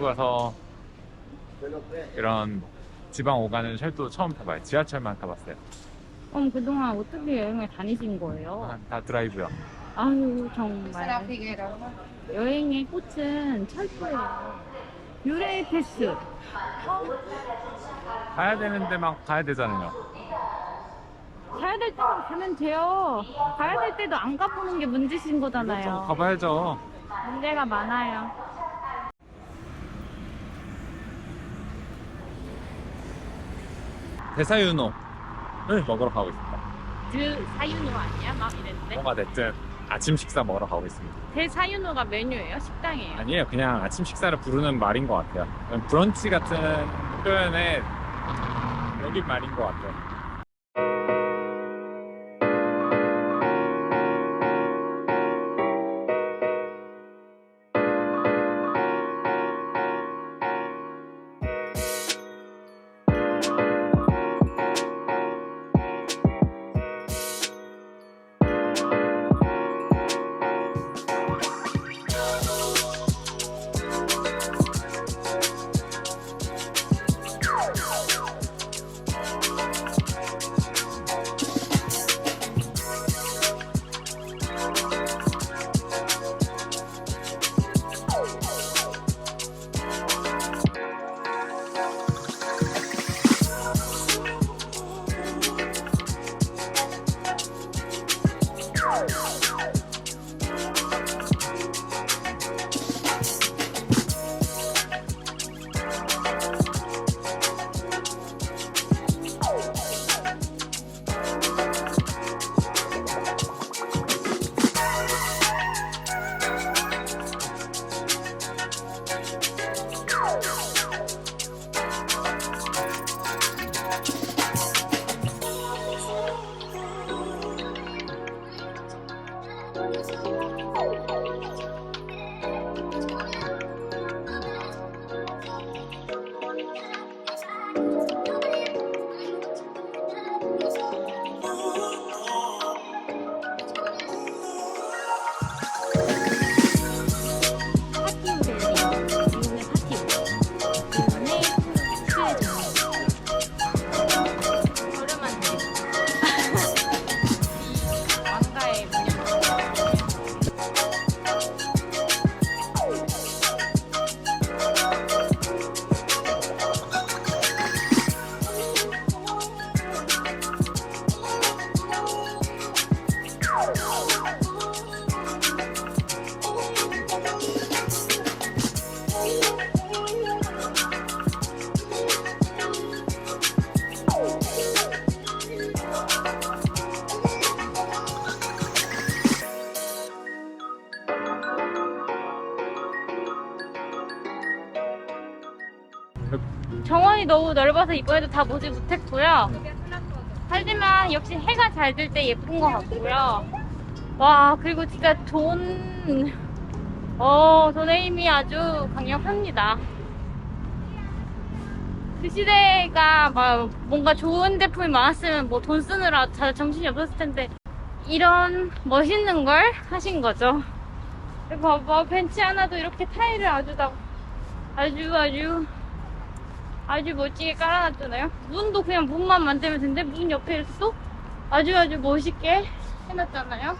외국에서 이런 지방 오가는 철도 처음 타봐요. 지하철만 타봤어요. 그럼 그동안 어떻게 여행을 다니신 거예요? 아, 다 드라이브요. 아유 정말 여행의 꽃은 철도예요. 유레 패스. 가야 되는 데만 가야 되잖아요. 가야 될 때만 가면 돼요. 가야 될 때도 안 가보는 게 문제신 좀 거잖아요. 가봐야죠. 문제가 많아요. 대사유노를 먹으러 가고 있습니다. 그 사유노 아니야? 막 이랬는데. 뭐가 됐든 아침 식사 먹으러 가고 있습니다. 대사유노가 메뉴예요? 식당이에요? 아니에요. 그냥 아침 식사를 부르는 말인 것 같아요. 브런치 같은 표현에 여기 말인 것 같아요. 정원이 너무 넓어서 이번에도 다 보지 못했고요. 하지만 역시 해가 잘 들 때 예쁜 것 같고요. 와, 그리고 진짜 돈, 어, 돈의 힘이 아주 강력합니다. 그 시대가 막 뭔가 좋은 제품이 많았으면 뭐 돈 쓰느라 다 정신이 없었을 텐데 이런 멋있는 걸 하신 거죠. 그리고 봐봐, 벤치 하나도 이렇게 타일을 아주 다, 아주 아주 아주 멋지게 깔아놨잖아요. 문도 그냥 문만 만들면 되는데 문 옆에 또 아주 아주 멋있게 해놨잖아요.